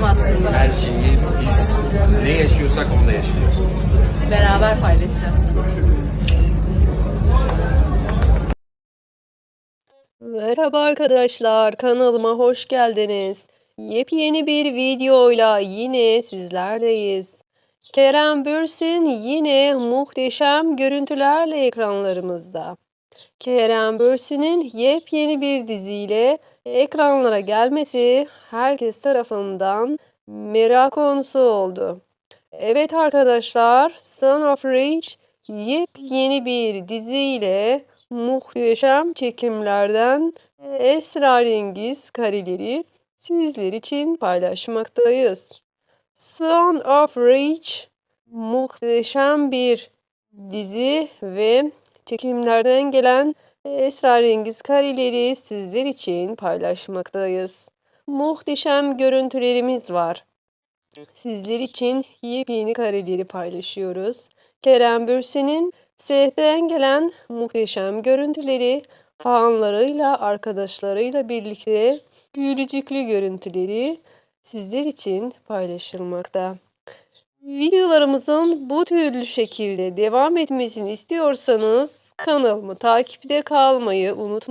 Her şeyi biz ne yaşıyorsak onu da yaşayacağız. Beraber paylaşacağız. Merhaba arkadaşlar, kanalıma hoş geldiniz. Yepyeni bir videoyla yine sizlerleyiz. Kerem Bürsin yine muhteşem görüntülerle ekranlarımızda. Kerem Bürsin'in yepyeni bir diziyle ekranlara gelmesi herkes tarafından merak konusu oldu. Evet arkadaşlar, Son of Rage yepyeni bir diziyle muhteşem çekimlerden esrarengiz kareleri sizler için paylaşmaktayız. Son of Rage muhteşem bir dizi ve çekimlerden gelen esrarengiz kareleri sizler için paylaşmaktayız. Muhteşem görüntülerimiz var. Sizler için yepyeni kareleri paylaşıyoruz. Kerem Bürsin'in setten gelen muhteşem görüntüleri fanlarıyla, arkadaşlarıyla birlikte gülücüklü görüntüleri sizler için paylaşılmakta. Videolarımızın bu türlü şekilde devam etmesini istiyorsanız kanalımı takipte kalmayı unutmayın.